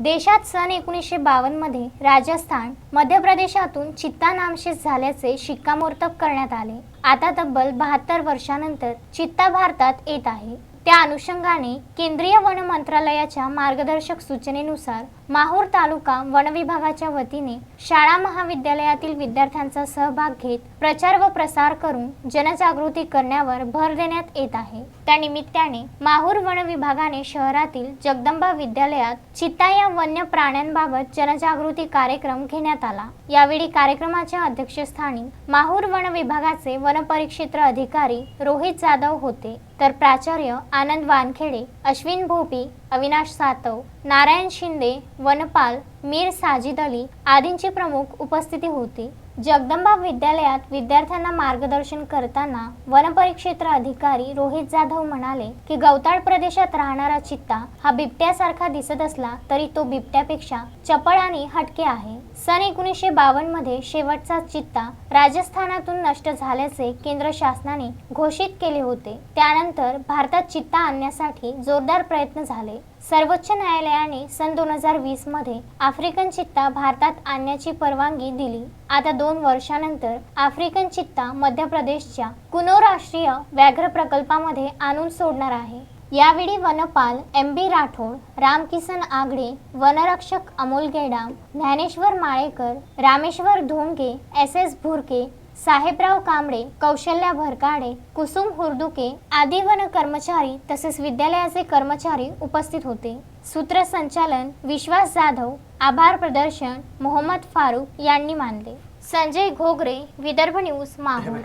देशात सन एकोणीसशे बावन्नमध्ये राजस्थान मध्य प्रदेशातून चित्ता नामशेष झाल्याचे शिक्कामोर्तब करण्यात आले. आता तब्बल बहात्तर वर्षानंतर चित्ता भारतात येत आहे. त्या अनुषंगाने केंद्रीय वन मंत्रालयाच्या मार्गदर्शक सूचनेनुसार माहूर तालुका वन विभागाच्या वतीने शाळा महाविद्यालयातील विद्यार्थ्यांचा सहभाग घेत प्रचार व प्रसार करून जनजागृती करण्यावर भर देण्यात येत आहे. त्यानिमित्ताने माहूर वन विभागाने शहरातील जगदंबा विद्यालयात चित्ता या वन्य प्राण्यांबाबत जनजागृती कार्यक्रम घेण्यात आला. यावेळी कार्यक्रमाच्या अध्यक्षस्थानी माहूर वन विभागाचे वनपरिक्षेत्र अधिकारी रोहित जाधव होते. तर प्राचार्य आनंद वानखेडे अश्विन भोपी अविनाश सातव नारायण शिंदे वनपाल मीर साजिद अली आदींची प्रमुख उपस्थिती होती. जगदंबा विद्यालयात विद्यार्थ्यांना मार्गदर्शन करताना वनपरिक्षेत्र अधिकारी रोहित जाधव म्हणाले की गवताळ प्रदेशात राहणारा चित्ता हा बिबट्यासारखा दिसत असला तरी तो बिबट्यापेक्षा चपळ आणि हटके आहे. सन एकोणीसशे बावन्नमध्ये शेवटचा चित्ता राजस्थानातून नष्ट झाल्याचे केंद्र शासनाने घोषित केले होते. त्यानंतर भारतात चित्ता आणण्यासाठी जोरदार प्रयत्न झाले. सर्वोच्च न्यायालयाने सन दोन हजार वीसमध्ये आफ्रिकन चित्ता भारतात आणण्याची परवानगी दिली. आता दोन वर्षानंतर आफ्रिकन चित्ता मध्य प्रदेशच्या कुनो राष्ट्रीय व्याघ्र प्रकल्पामध्ये आणून सोडणार आहे. यावेळी वनपाल एम बी राठोड रामकिसन आगडे वनरक्षक अमोल गेडाम ज्ञानेश्वर माळेकर रामेश्वर धोंगे एस एस भुरके साहेबराव कांबळे कौशल्या भरकाडे कुसुम हुर्दुके आदी वन कर्मचारी तसेच विद्यालयाचे कर्मचारी उपस्थित होते. सूत्रसंचालन विश्वास जाधव आभार प्रदर्शन मोहम्मद फारूक यांनी मानले. संजय घोगरे विदर्भ न्यूज माहूर.